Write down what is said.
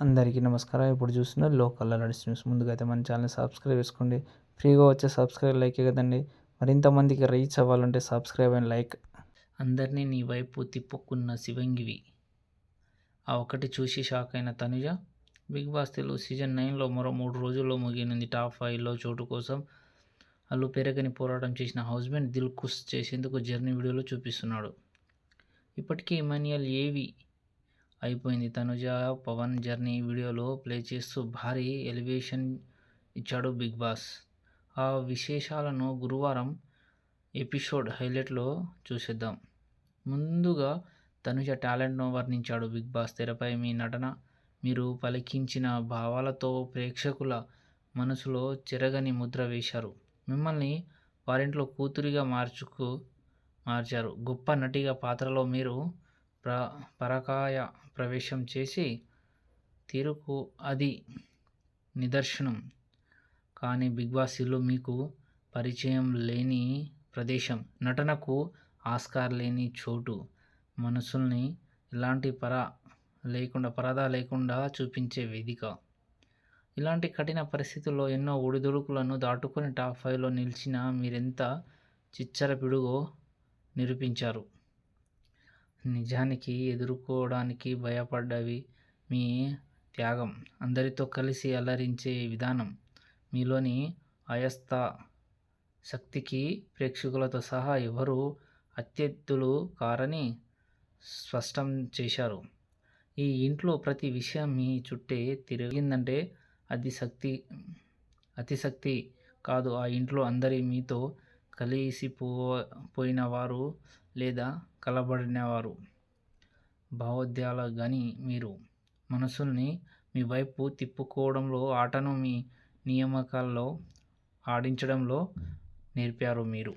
అందరికీ నమస్కారం. ఇప్పుడు చూస్తున్న లోకల్ అలర్ట్స్ న్యూస్. ముందుగా అయితే మన ఛానల్ సబ్స్క్రైబ్ చేసుకోండి. ఫ్రీగా వచ్చే సబ్స్క్రైబ్ లైక్ కదండి. మరింతమందికి రీచ్ అవ్వాలంటే సబ్స్క్రైబ్ అండ్ లైక్. అందరినీ నీ వైపు తిప్పుకున్న శివంగివి. ఆ ఒకటి చూసి షాక్ అయిన Tanuja Bigg Boss Telugu season నైన్లో మరో మూడు రోజుల్లో ముగియనుంది టాప్ ఫైవ్లో చోటు కోసం. అల్లు పెరగని పోరాటం చేసిన హస్బెండ్ దిల్ కుష్ చేసేందుకు జర్నీ వీడియోలో చూపిస్తున్నాడు. ఇప్పటికీ ఇమానియల్ ఏవి అయిపోయింది. తనుజ పవన్ జర్నీ వీడియోలో ప్లే చేస్తూ భారీ ఎలివేషన్ ఇచ్చాడు బిగ్ బాస్. ఆ విశేషాలను గురువారం ఎపిసోడ్ హైలైట్లో చూసేద్దాం. ముందుగా తనుజ టాలెంట్ను వర్ణించాడు బిగ్ బాస్ తెరపై మీ నటన. మీరు పలికించిన భావాలతో ప్రేక్షకుల మనసులో చెరగని ముద్ర వేశారు. మిమ్మల్ని వారింట్లో కూతురిగా మార్చుకు మార్చారు. గొప్ప నటిగా పాత్రలో మీరు ప్ర పరకాయ ప్రవేశం చేసి తీరుకు అది నిదర్శనం. కానీ బిగ్ బాస్ ఇల్లు మీకు పరిచయం లేని ప్రదేశం నటనకు ఆస్కార్ లేని చోటు మనసుల్ని ఎలాంటి పర లేకుండా పరదా లేకుండా చూపించే వేదిక. ఇలాంటి కఠిన పరిస్థితుల్లో ఎన్నో ఒడిదుడుకులను దాటుకొని టాప్ ఫైవ్లో నిలిచిన మీరెంత చిచ్చర పిడుగో నిరూపించారు. నిజానికి ఎదుర్కోవడానికి భయపడ్డవి మీ త్యాగం. అందరితో కలిసి అలరించే విధానం మీలోని అయస్థ శక్తికి ప్రేక్షకులతో సహా ఎవరు అత్యర్థులు కారని స్పష్టం చేశారు. ఈ ఇంట్లో ప్రతి విషయం మీ చుట్టే తిరిగిందంటే అది శక్తి అతిశక్తి కాదు. ఆ ఇంట్లో అందరి మీతో కలిసిపో పోయిన వారు లేదా కలబడినవారు. భావోద్యాల కానీ మీరు. మనసుల్ని మీ వైపు తిప్పుకోవడంలో ఆటను మీ నియామకాల్లో ఆడించడంలో నేర్పారు మీరు.